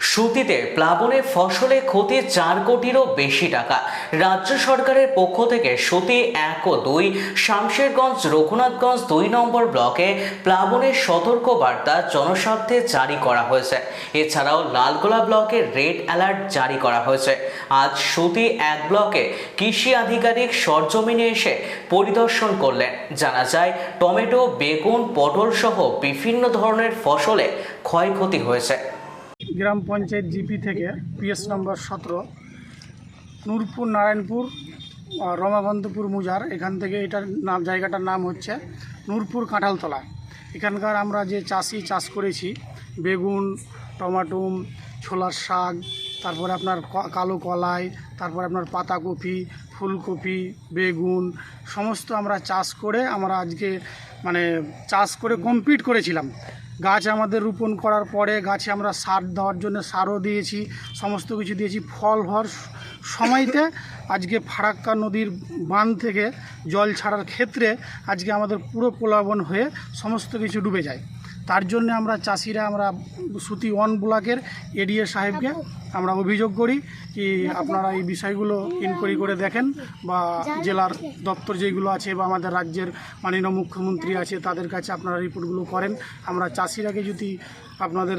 সুতিতে প্লাবনে ফসলে ক্ষতি চার কোটিরও বেশি টাকা। রাজ্য সরকারের পক্ষ থেকে সুতি এক ও দুই, শামশেরগঞ্জ, রঘুনাথগঞ্জ দুই নম্বর ব্লকে প্লাবনের সতর্ক বার্তা জনস্বার্থে জারি করা হয়েছে। এছাড়াও লালগোলা ব্লকে রেড অ্যালার্ট জারি করা হয়েছে। আজ সুতি এক ব্লকে কৃষি আধিকারিক সরজমিনে এসে পরিদর্শন করলেন। জানা যায়, টমেটো, বেগুন পটল সহ বিভিন্ন ধরনের ফসলে ক্ষয়ক্ষতি হয়েছে। গ্রাম পঞ্চায়েত জিপি থেকে পিএস নম্বর সতেরো, নূরপুর, নারায়ণপুর রমাকান্তপুর মুজার এখান থেকে এটার নাম, জায়গাটার নাম হচ্ছে নূরপুর কাঁঠালতলা। এখানকার আমরা যে চাষি চাষ করেছি, বেগুন, টমাটুম, ছোলার শাক, তারপরে আপনার কালো কলাই, তারপরে আপনার পাতাকপি, ফুলকপি, বেগুন, সমস্ত আমরা চাষ করে আমরা আজকে মানে চাষ করে কমপ্লিট করেছিলাম। গাছ আমাদের রোপণ করার পরে গাছে আমরা সার দেওয়ার জন্য সারও দিয়েছি, সমস্ত কিছু দিয়েছি। ফল হওয়ার সময়তে আজকে ফারাক্কা নদীর বাঁধ থেকে জল ছাড়ার ক্ষেত্রে আজকে আমাদের পুরো প্লাবন হয়ে সমস্ত কিছু ডুবে যায়। তার জন্য আমরা চাষিরা, আমরা সুতি ওয়ান ব্লকের এডিএ সাহেবকে আমরা অভিযোগ করি কি আপনারা এই বিষয়গুলো ইনকোয়ারি করে দেখেন বা জেলার দপ্তর যেগুলো আছে বা আমাদের রাজ্যের মাননীয় মুখ্যমন্ত্রী আছে তাদের কাছে আপনারা রিপোর্টগুলো করেন। আমরা চাষিরাকে যদি আপনাদের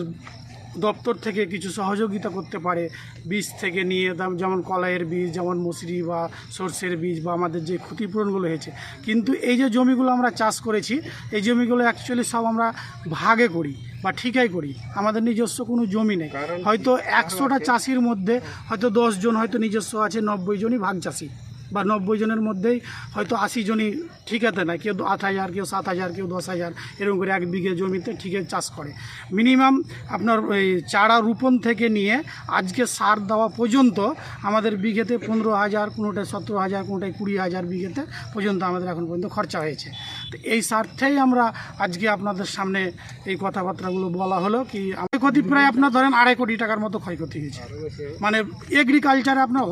দপ্তর থেকে কিছু সহযোগিতা করতে পারে। বীজ থেকে নিয়ে দাম- যেমন কলাইয়ের বীজ যেমন মুসরি বা সর্ষের বীজ বা আমাদের যে ক্ষতিপূরণগুলো হয়েছে। কিন্তু এই যে জমিগুলো আমরা চাষ করেছি এই জমিগুলো অ্যাকচুয়ালি সব আমরা ভাগে করি বা ঠিকাই করি। আমাদের নিজস্ব কোনো জমি নেই। হয়তো একশোটা চাষির মধ্যে হয়তো দশ জন হয়তো নিজস্ব আছে নব্বই জনই ভাগ চাষি। বা নব্বই জনের মধ্যেই হয়তো আশি জনই ঠিকাতে নেয় কেউ আট হাজার, কেউ সাত হাজার, কেউ দশ হাজার, এরকম করে এক বিঘে জমিতে ঠিকে চাষ করে। মিনিমাম আপনার ওই চারা রোপণ থেকে নিয়ে আজকে সার দেওয়া পর্যন্ত আমাদের বিঘেতে পনেরো হাজার, কোনোটায় সতেরো হাজার, কোনোটায় কুড়ি হাজার বিঘেতে পর্যন্ত আমাদের এখন পর্যন্ত খরচা হয়েছে। তো এই স্বার্থেই আমরা আজকে আপনাদের সামনে এই কথাবার্তাগুলো বলা হলো কি ক্ষয়ক্ষতি প্রায় আপনার ধরেন আড়াই কোটি টাকার মতো ক্ষয়ক্ষতি হয়েছে। মানে এগ্রিকালচারে আপনার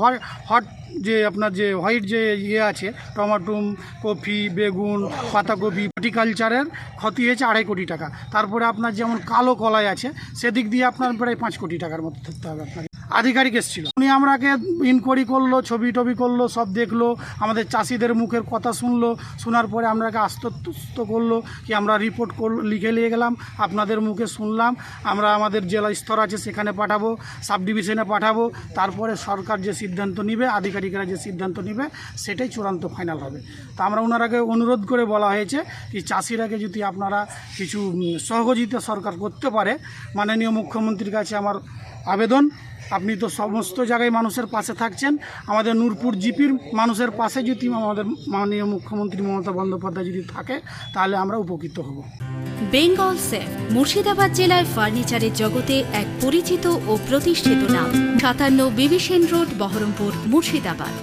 হট যে আপনার যে হোয়াইট যে ইয়ে আছে টমাটুম কফি বেগুন, পাতাকপি হর্টিকালচারের ক্ষতি হয়েছে আড়াই কোটি টাকা। তারপরে আপনার যেমন কালো কলাই আছে, সেদিক দিয়ে আপনার প্রায় পাঁচ কোটি টাকার মতো থাকতে হবে আপনাকে। আধিকারিক এসেছিল। উনি আমরাকে ইনকোয়ারি করল, ছবি টবি করল, সব দেখল, আমাদের চাষিদের মুখের কথা শুনলো, শোনার পরে আমরাকে আস্তস্ত করল কি আমরা রিপোর্ট করল লিখে নিয়ে গেলাম, আপনাদের মুখে শুনলাম, আমরা আমাদের জেলা স্তর আছে সেখানে পাঠাবো সাব ডিভিশনে পাঠাবো, তারপরে সরকার যে সিদ্ধান্ত নিবে, আধিকারিকরা যে সিদ্ধান্ত নিবে, সেটাই চূড়ান্ত ফাইনাল হবে। তা আমরা ওনারাকে অনুরোধ করে বলা হয়েছে কি চাষিরাকে যদি আপনারা কিছু সহযোগিতা সরকার করতে পারে, মাননীয় মুখ্যমন্ত্রীর কাছে আমার আবেদন। আপনি তো সমস্ত জায়গায় মানুষের পাশে থাকছেন। আমাদের নূরপুর জিপির মানুষের পাশে যদি আমাদের মাননীয় মুখ্যমন্ত্রী মমতা বন্দ্যোপাধ্যায় যদি থাকে, তাহলে আমরা উপকৃত হব। বেঙ্গল সেফ, মুর্শিদাবাদ জেলায় ফার্নিচারের জগতে এক পরিচিত ও প্রতিষ্ঠিত নাম। সাতান্ন বিবিসেন রোড, বহরমপুর, মুর্শিদাবাদ।